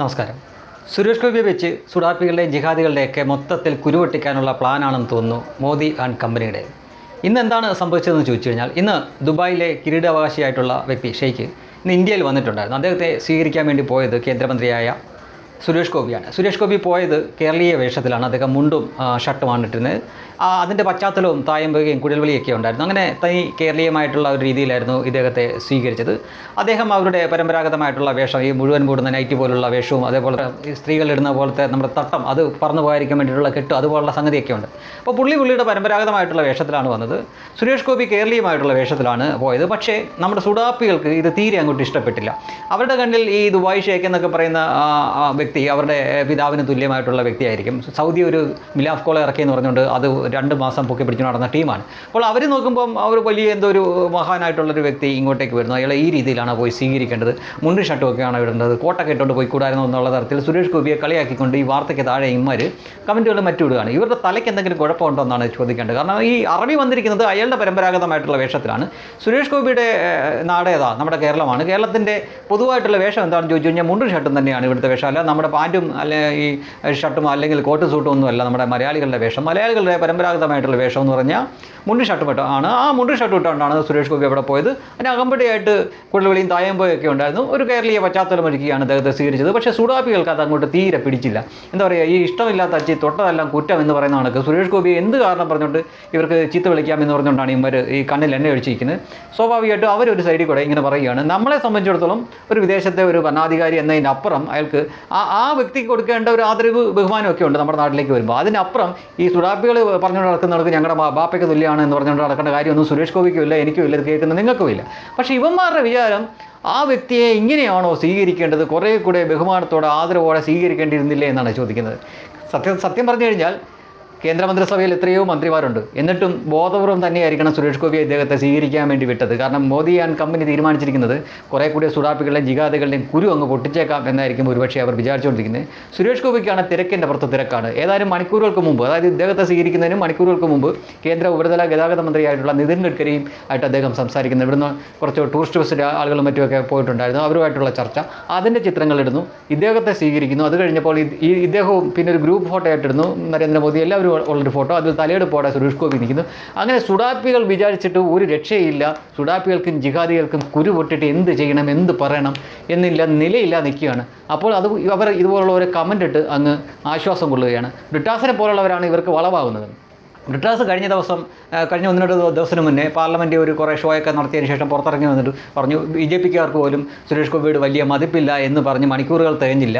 നമസ്കാരം. സുരേഷ് ഗോപിയെ വെച്ച് സുഡാപ്പികളുടെയും ജിഹാദികളുടെയൊക്കെ മൊത്തത്തിൽ കുരുവെട്ടിക്കാനുള്ള പ്ലാനാണെന്ന് തോന്നുന്നു മോദി ആൻഡ് കമ്പനിയുടെ. ഇന്ന് എന്താണ് സംഭവിച്ചതെന്ന് ചോദിച്ചു കഴിഞ്ഞാൽ ഇന്ന് ദുബായിലെ കിരീടാവകാശിയായിട്ടുള്ള വ്യക്തി ഷെയ്ഖ് ഇന്ന് ഇന്ത്യയിൽ വന്നിട്ടുണ്ടായിരുന്നു. അദ്ദേഹത്തെ സ്വീകരിക്കാൻ വേണ്ടി പോയത് കേന്ദ്രമന്ത്രിയായ സുരേഷ് ഗോപിയാണ്. സുരേഷ് ഗോപി പോയത് കേരളീയ വേഷത്തിലാണ്. അദ്ദേഹം മുണ്ടും ഷർട്ടും ഷർട്ടുമാണ് ഇട്ടിരുന്നത്. അതിന്റെ പശ്ചാത്തലവും തായമ്പുകയും കുഴൽവിളിയൊക്കെ ഉണ്ടായിരുന്നു. അങ്ങനെ തനി കേരളീയമായിട്ടുള്ള ഒരു രീതിയിലായിരുന്നു ഇദ്ദേഹത്തെ സ്വീകരിച്ചത്. അദ്ദേഹം അവരുടെ പരമ്പരാഗതമായിട്ടുള്ള വേഷം ഈ മുഴുവൻ കൂടുന്ന നൈറ്റ് പോലുള്ള വേഷവും അതേപോലെ ഇടുന്ന പോലത്തെ നമ്മുടെ തട്ടം അത് പറന്നു പോകാതിരിക്കാൻ വേണ്ടിയിട്ടുള്ള കെട്ട് അതുപോലുള്ള സംഗതിയൊക്കെ ഉണ്ട്. അപ്പോൾ പുള്ളി പുള്ളിയുടെ പരമ്പരാഗതമായിട്ടുള്ള വേഷത്തിലാണ് വന്നത്. സുരേഷ് ഗോപി കേരളീയമായിട്ടുള്ള വേഷത്തിലാണ് പോയത്. പക്ഷേ നമ്മുടെ സുഡാപ്പികൾക്ക് ഇത് തീരെ അങ്ങോട്ട് ഇഷ്ടപ്പെട്ടില്ല. അവരുടെ കണ്ണിൽ ഈ ദുബായ് ഷേഖ് എന്നൊക്കെ പറയുന്ന വ്യക്തി അവരുടെ പിതാവിന് തുല്യമായിട്ടുള്ള വ്യക്തിയായിരിക്കും. സൗദി ഒരു മിലാഫ് കോളെ ഇറക്കിയെന്ന് പറഞ്ഞുകൊണ്ട് അത് രണ്ട് മാസം പൊക്കി പിടിച്ചു നടന്ന ടീമാണ്. അപ്പോൾ അവർ നോക്കുമ്പം അവർ വലിയ എന്തോ ഒരു മഹാനായിട്ടുള്ളൊരു വ്യക്തി ഇങ്ങോട്ടേക്ക് വരുന്നു. അയാളെ ഈ രീതിയിലാണ് പോയി സ്വീകരിക്കേണ്ടത്. മുണ്ടും ഷർട്ടും ഒക്കെയാണ് ഇടേണ്ടത്. കോട്ടൊക്കെ പോയി കൂടായിരുന്നു എന്നുള്ള തരത്തിൽ സുരേഷ് ഗോപിയെ കളിയാക്കിക്കൊണ്ട് ഈ വാർത്തയ്ക്ക് താഴെ ഇമ്മാർ കമന്റുകൾ മറ്റു ഇടുകയാണ്. ഇവരുടെ തലയ്ക്ക് എന്തെങ്കിലും കുഴപ്പമുണ്ടോ എന്നാണ് ചോദിക്കേണ്ടത്. കാരണം ഈ അറബി വന്നിരിക്കുന്നത് അയാളുടെ പരമ്പരാഗതമായിട്ടുള്ള വേഷത്തിലാണ്. സുരേഷ് ഗോപിയുടെ നാടേതാ നമ്മുടെ കേരളമാണ്. കേരളത്തിന്റെ പൊതുവായിട്ടുള്ള വേഷം എന്താണെന്ന് ചോദിച്ചു കഴിഞ്ഞാൽ മുണ്ടും ഷർട്ടും തന്നെയാണ് ഇവിടുത്തെ വേഷം. അല്ല നമ്മുടെ പാന്റും അല്ലെ ഈ ഷർട്ടും അല്ലെങ്കിൽ കോട്ട് സൂട്ടും ഒന്നുമല്ല നമ്മുടെ മലയാളികളുടെ വേഷം. മലയാളികളുടെ പരമ്പരാഗതമായിട്ടുള്ള വേഷം എന്ന് പറഞ്ഞാൽ മുണ്ടും ഷർട്ടും ഇട്ട് ആണ്. ആ മുണ്ടും ഷർട്ടും ഇട്ടുകൊണ്ടാണ് സുരേഷ് ഗോപി അവിടെ പോയത്. അതിന് അകമ്പടിയായിട്ട് കുഴൽവിളിയും തായമ്പോയൊക്കെ ഉണ്ടായിരുന്നു. ഒരു കേരളീയ പശ്ചാത്തലം ഒരുക്കിയാണ് അദ്ദേഹത്തെ സ്വീകരിച്ചത്. പക്ഷേ സുഡാപ്പികൾക്ക് അത് അങ്ങോട്ട് തീരെ പിടിച്ചില്ല. എന്താ പറയുക ഈ ഇഷ്ടമില്ലാത്ത അച്ചി തൊട്ടതെല്ലാം കുറ്റം എന്ന് പറയുന്ന കണക്ക് സുരേഷ് ഗോപി എന്ത് കാരണം പറഞ്ഞുകൊണ്ട് ഇവർക്ക് ചീത്ത വിളിക്കാം എന്ന് പറഞ്ഞുകൊണ്ടാണ് ഇവർ ഈ കണ്ണിൽ എണ്ണ ഒഴിച്ചിരിക്കുന്നത്. സ്വാഭാവികമായിട്ടും അവരൊരു സൈഡിൽ കൂടെ ഇങ്ങനെ പറയുകയാണ്. നമ്മളെ സംബന്ധിച്ചിടത്തോളം ഒരു വിദേശത്തെ ഒരു ഭരണാധികാരി എന്നതിന്റെ അപ്പുറം അയാൾക്ക് ആ ആ വ്യക്തിക്ക് കൊടുക്കേണ്ട ഒരു ആദരവ് ബഹുമാനമൊക്കെ ഉണ്ട് നമ്മുടെ നാട്ടിലേക്ക് വരുമ്പോൾ അതിനപ്പുറം ഈ സുഡാപ്പികൾ പറഞ്ഞുകൊണ്ട് നടക്കുന്നവർക്ക് ഞങ്ങളുടെ ബാപ്പയ്ക്ക് തുല്യമാണ് എന്ന് പറഞ്ഞുകൊണ്ട് നടക്കേണ്ട കാര്യമൊന്നും സുരേഷ് ഗോപിക്കും ഇല്ല എനിക്കും ഇല്ല ഇത് കേൾക്കുന്ന നിങ്ങൾക്കും ഇല്ല. പക്ഷേ ഇവന്മാരുടെ വിചാരം ആ വ്യക്തിയെ ഇങ്ങനെയാണോ സ്വീകരിക്കേണ്ടത്? കുറേ കൂടെ ബഹുമാനത്തോടെ ആദരവോടെ സ്വീകരിക്കേണ്ടിയിരുന്നില്ലേ എന്നാണ് ചോദിക്കുന്നത്. സത്യം സത്യം പറഞ്ഞു കഴിഞ്ഞാൽ കേന്ദ്രമന്ത്രിസഭയിൽ എത്രയോ മന്ത്രിമാരുണ്ട്. എന്നിട്ടും ബോധപൂർവം തന്നെയായിരിക്കണം സുരേഷ് ഗോപിയെ അദ്ദേഹത്തെ സ്വീകരിക്കാൻ വേണ്ടി വിട്ടത്. കാരണം മോദി ആൻഡ് കമ്പനി തീരുമാനിച്ചിരിക്കുന്നത് കുറേ കൂടിയ സുഡാപ്പികളുടെയും ജിഗാദികളുടെയും കുരു അങ്ങ് പൊട്ടിച്ചേക്കാം എന്നായിരിക്കും ഒരുപക്ഷെ അവർ വിചാരിച്ചുകൊണ്ടിരിക്കുന്നത്. സുരേഷ് ഗോപിക്കാണ് തിരക്കിന്റെ പുറത്ത് തിരക്കാണ്. ഏതായാലും മണിക്കൂറുകൾക്ക് മുമ്പ് അതായത് ഇദ്ദേഹത്തെ സ്വീകരിക്കുന്നതിന് മണിക്കൂറുകൾക്ക് മുമ്പ് കേന്ദ്ര ഉപരിതല ഗതാഗത മന്ത്രിയായിട്ടുള്ള നിതിൻ ഗഡ്കരിയും ആയിട്ട് അദ്ദേഹം സംസാരിക്കുന്നത് ഇവിടുന്ന് കുറച്ച് ടൂറിസ്റ്റ് ബസ്സിന്റെ ആളുകളും മറ്റുമൊക്കെ പോയിട്ടുണ്ടായിരുന്നു. അവരുമായിട്ടുള്ള ചർച്ച. അതിന്റെ ചിത്രങ്ങളിടുന്നു. ഇദ്ദേഹത്തെ സ്വീകരിക്കുന്നു. അത് കഴിഞ്ഞപ്പോൾ ഈ ഇദ്ദേഹവും പിന്നെ ഒരു ഗ്രൂപ്പ് ഫോട്ടോ ആയിട്ടിടുന്നു. നരേന്ദ്രമോദി. എല്ലാവരും ഉള്ളൊരു ഫോട്ടോ. അതിൽ തലയെടുപ്പോടെ സുരേഷ് ഗോപി നിൽക്കുന്നു. അങ്ങനെ സുഡാപ്പികൾ വിചാരിച്ചിട്ട് ഒരു രക്ഷയില്ല. സുഡാപ്പികൾക്കും ജിഹാദികൾക്കും കുരു പൊട്ടിട്ട് എന്ത് ചെയ്യണം എന്ത് പറയണം എന്നില്ല നിലയില്ല നിൽക്കുകയാണ്. അപ്പോൾ അത് അവർ ഇതുപോലുള്ള ഒരു കമന്റ് ഇട്ട് അങ്ങ് ആശ്വാസം കൊള്ളുകയാണ്. ബ്രിട്ടാസിനെ പോലുള്ളവരാണ് ഇവർക്ക് വളവാകുന്നത്. ബ്രിട്ടാസ് കഴിഞ്ഞ ദിവസം കഴിഞ്ഞ ഒന്ന് രണ്ട് ദിവസത്തിന് മുന്നേ പാർലമെന്റ് ഒരു കുറേ ഷോയൊക്കെ നടത്തിയതിന് ശേഷം പുറത്തിറങ്ങി വന്നിട്ട് പറഞ്ഞു ബി ജെ പിക്കാർക്ക് പോലും സുരേഷ് ഗോപിയോട് വലിയ മതിപ്പില്ല എന്ന് പറഞ്ഞ് മണിക്കൂറുകൾ തികഞ്ഞില്ല.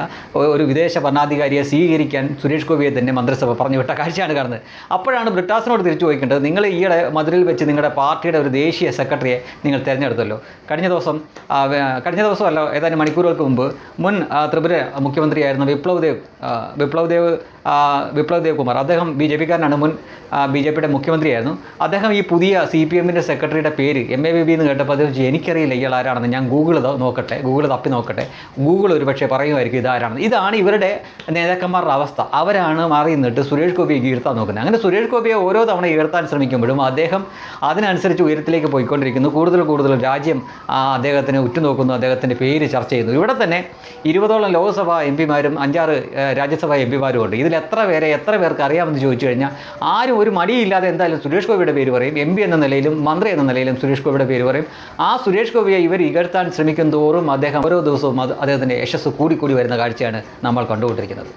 ഒരു വിദേശ ഭരണാധികാരിയെ സ്വീകരിക്കാൻ സുരേഷ് ഗോപിയെ തന്നെ മന്ത്രിസഭ പറഞ്ഞു വിട്ട കാഴ്ചയാണ് കാണുന്നത്. അപ്പോഴാണ് ബ്രിട്ടാസിനോട് തിരിച്ചു ചോദിക്കേണ്ടത് നിങ്ങൾ ഈയിടെ മധുരയിൽ വെച്ച് നിങ്ങളുടെ പാർട്ടിയുടെ ഒരു ദേശീയ സെക്രട്ടറിയെ നിങ്ങൾ തിരഞ്ഞെടുത്തല്ലോ. കഴിഞ്ഞ ദിവസം കഴിഞ്ഞ ദിവസമല്ല ഏതാനും മണിക്കൂറുകൾക്ക് മുമ്പ് മുൻ ത്രിപുര മുഖ്യമന്ത്രിയായിരുന്ന വിപ്ലവ് ദേവ് വിപ്ലവ് ദേവ് വിപ്ലവ് ദേവ് കുമാർ അദ്ദേഹം ബി ജെ പിക്കാരനാണ്. മുൻ ബി ജെ പിയുടെ മുഖ്യമന്ത്രിയായിരുന്നു. അദ്ദേഹം ഈ പുതിയ സി പി എമ്മിന്റെ സെക്രട്ടറിയുടെ പേര് എം എ ബി ബി എന്ന് കേട്ടപ്പോൾ അദ്ദേഹം എനിക്കറിയില്ല ഇയാൾ ആരാണെന്ന് ഞാൻ ഗൂഗിൾ നോക്കട്ടെ ഗൂഗിൾ തപ്പി നോക്കട്ടെ. ഗൂഗിൾ ഒരു പക്ഷേ പറയുമായിരിക്കും ഇതാരാണെന്ന്. ഇതാണ് ഇവരുടെ നേതാക്കന്മാരുടെ അവസ്ഥ. അവരാണ് മാറി നിന്നിട്ട് സുരേഷ് ഗോപിയെ ഉയർത്താൻ നോക്കുന്നത്. അങ്ങനെ സുരേഷ് ഗോപിയെ ഓരോ തവണ ഉയർത്താൻ ശ്രമിക്കുമ്പോഴും അദ്ദേഹം അതിനനുസരിച്ച് ഉയരത്തിലേക്ക് പോയിക്കൊണ്ടിരിക്കുന്നു. കൂടുതൽ കൂടുതൽ രാജ്യം അദ്ദേഹത്തിന് ഉറ്റുനോക്കുന്നു അദ്ദേഹത്തിന്റെ പേര് ചർച്ച ചെയ്യുന്നു. ഇവിടെ തന്നെ ഇരുപതോളം ലോക്സഭാ എം പിമാരും അഞ്ചാറ് രാജ്യസഭാ എം പിമാരും ഉണ്ട്. ഇതിൽ എത്ര പേരെ എത്ര പേർക്ക് അറിയാമെന്ന് ചോദിച്ചു കഴിഞ്ഞാൽ ആരും മടിയില്ലാതെ എന്തായാലും സുരേഷ് ഗോപിയുടെ പേര് പറയും എം എന്ന നിലയിലും മന്ത്രി എന്ന നിലയിലും സുരേഷ് ഗോപിയുടെ പേര് പറയും. ആ സുരേഷ് ഗോപിയെ ഇവർ ഇകഴ്ത്താൻ ശ്രമിക്കും തോറും അദ്ദേഹം ഓരോ ദിവസവും അത് അദ്ദേഹത്തിന്റെ യശസ് കൂടിക്കൂടി വരുന്ന കാഴ്ചയാണ് നമ്മൾ കണ്ടുകൊണ്ടിരിക്കുന്നത്.